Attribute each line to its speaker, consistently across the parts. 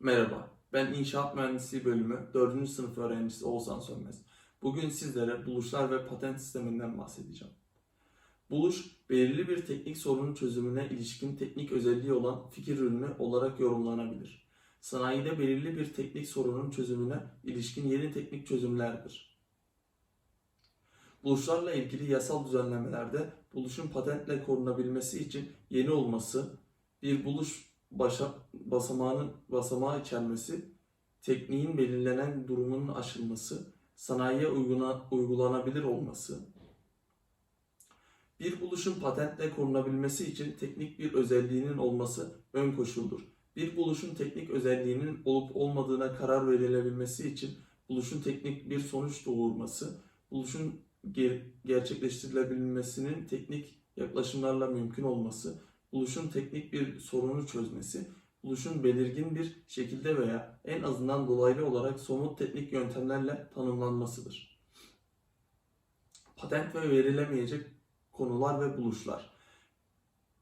Speaker 1: Merhaba, ben İnşaat Mühendisliği bölümü 4. sınıf öğrencisi Oğuzhan Sönmez. Bugün sizlere buluşlar ve patent sisteminden bahsedeceğim. Buluş, belirli bir teknik sorunun çözümüne ilişkin teknik özelliği olan fikir ürünü olarak yorumlanabilir. Sanayide belirli bir teknik sorunun çözümüne ilişkin yeni teknik çözümlerdir. Buluşlarla ilgili yasal düzenlemelerde buluşun patentle korunabilmesi için yeni olması, bir buluş başa, basamağının basamağı içermesi, tekniğin belirlenen durumunun aşılması, sanayiye uyguna, uygulanabilir olması, bir buluşun patentle korunabilmesi için teknik bir özelliğinin olması ön koşuldur. Bir buluşun teknik özelliğinin olup olmadığına karar verilebilmesi için buluşun teknik bir sonuç doğurması, buluşun ger- gerçekleştirilebilmesinin teknik yaklaşımlarla mümkün olması, buluşun teknik bir sorunu çözmesi, buluşun belirgin bir şekilde veya en azından dolaylı olarak somut teknik yöntemlerle tanımlanmasıdır. Patent ve verilemeyecek konular ve buluşlar.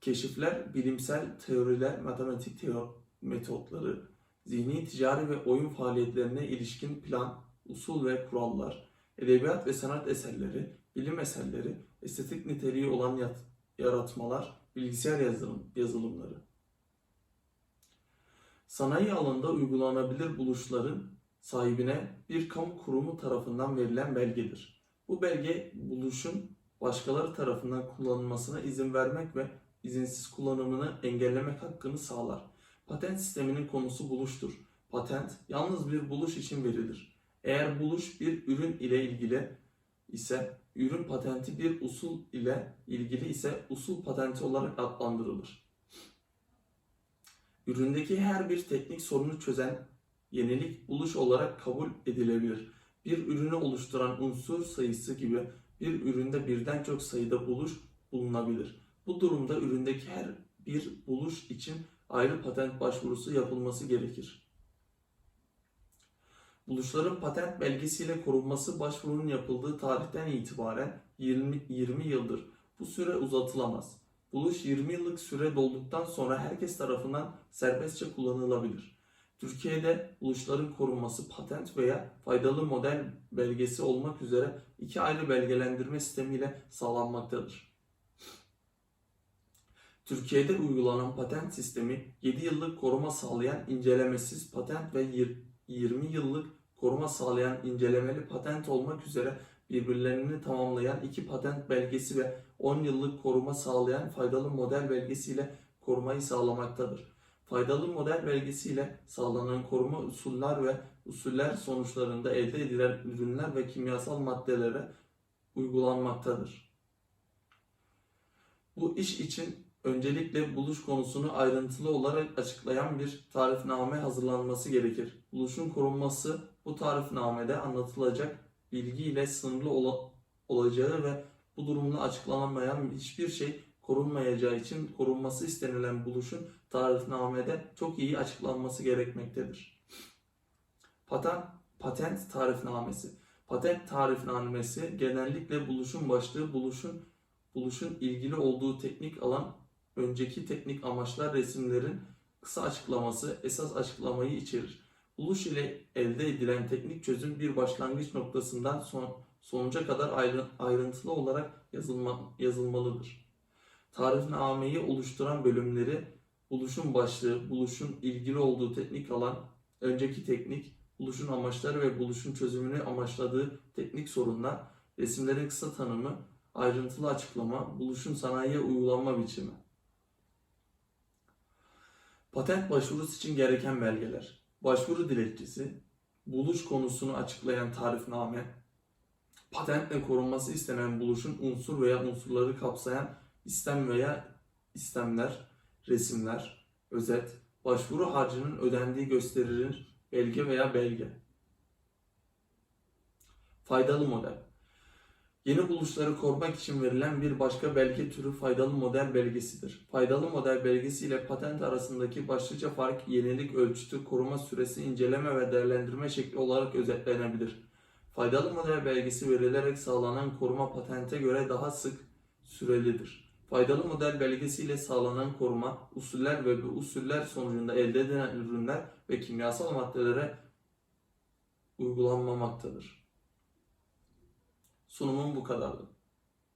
Speaker 1: Keşifler, bilimsel teoriler, matematik teo- metotları, zihni, ticari ve oyun faaliyetlerine ilişkin plan, usul ve kurallar, edebiyat ve sanat eserleri, bilim eserleri, estetik niteliği olan yaratmalar, bilgisayar yazılım, yazılımları. Sanayi alanında uygulanabilir buluşların sahibine bir kamu kurumu tarafından verilen belgedir. Bu belge buluşun başkaları tarafından kullanılmasına izin vermek ve izinsiz kullanımını engellemek hakkını sağlar. Patent sisteminin konusu buluştur. Patent yalnız bir buluş için verilir. Eğer buluş bir ürün ile ilgili ise ürün patenti bir usul ile ilgili ise usul patenti olarak adlandırılır. Üründeki her bir teknik sorunu çözen yenilik buluş olarak kabul edilebilir. Bir ürünü oluşturan unsur sayısı gibi bir üründe birden çok sayıda buluş bulunabilir. Bu durumda üründeki her bir buluş için ayrı patent başvurusu yapılması gerekir. Buluşların patent belgesiyle korunması başvurunun yapıldığı tarihten itibaren 20, 20 yıldır. Bu süre uzatılamaz. Buluş 20 yıllık süre dolduktan sonra herkes tarafından serbestçe kullanılabilir. Türkiye'de buluşların korunması patent veya faydalı model belgesi olmak üzere iki ayrı belgelendirme sistemiyle sağlanmaktadır. Türkiye'de uygulanan patent sistemi 7 yıllık koruma sağlayan incelemesiz patent ve 20 yıllık koruma sağlayan incelemeli patent olmak üzere birbirlerini tamamlayan iki patent belgesi ve 10 yıllık koruma sağlayan faydalı model belgesiyle korumayı sağlamaktadır. Faydalı model belgesiyle sağlanan koruma usuller ve usuller sonuçlarında elde edilen ürünler ve kimyasal maddelere uygulanmaktadır. Bu iş için öncelikle buluş konusunu ayrıntılı olarak açıklayan bir tarifname hazırlanması gerekir. Buluşun korunması bu tarifnamede anlatılacak bilgiyle sınırlı ola- olacağı ve bu durumda açıklanamayan hiçbir şey korunmayacağı için korunması istenilen buluşun tarifnamede çok iyi açıklanması gerekmektedir. Patent, patent tarifnamesi. Patent tarifnamesi genellikle buluşun başlığı, buluşun buluşun ilgili olduğu teknik alan, önceki teknik amaçlar resimlerin kısa açıklaması, esas açıklamayı içerir. Buluş ile elde edilen teknik çözüm bir başlangıç noktasından son, sonuca kadar ayrı- ayrıntılı olarak yazılma, yazılmalıdır. Tarifnameyi oluşturan bölümleri buluşun başlığı, buluşun ilgili olduğu teknik alan, önceki teknik, buluşun amaçları ve buluşun çözümünü amaçladığı teknik sorunlar, resimlerin kısa tanımı, ayrıntılı açıklama, buluşun sanayiye uygulanma biçimi. Patent başvurusu için gereken belgeler. Başvuru dilekçesi, buluş konusunu açıklayan tarifname, patentle korunması istenen buluşun unsur veya unsurları kapsayan istem veya istemler, resimler, özet, başvuru harcının ödendiği gösterilir belge veya belge. Faydalı model. Yeni buluşları korumak için verilen bir başka belge türü faydalı model belgesidir. Faydalı model belgesi ile patent arasındaki başlıca fark yenilik ölçütü, koruma süresi, inceleme ve değerlendirme şekli olarak özetlenebilir. Faydalı model belgesi verilerek sağlanan koruma patente göre daha sık sürelidir. Faydalı model belgesiyle sağlanan koruma, usuller ve bu usuller sonucunda elde edilen ürünler ve kimyasal maddelere uygulanmamaktadır. Sunumum bu kadardı.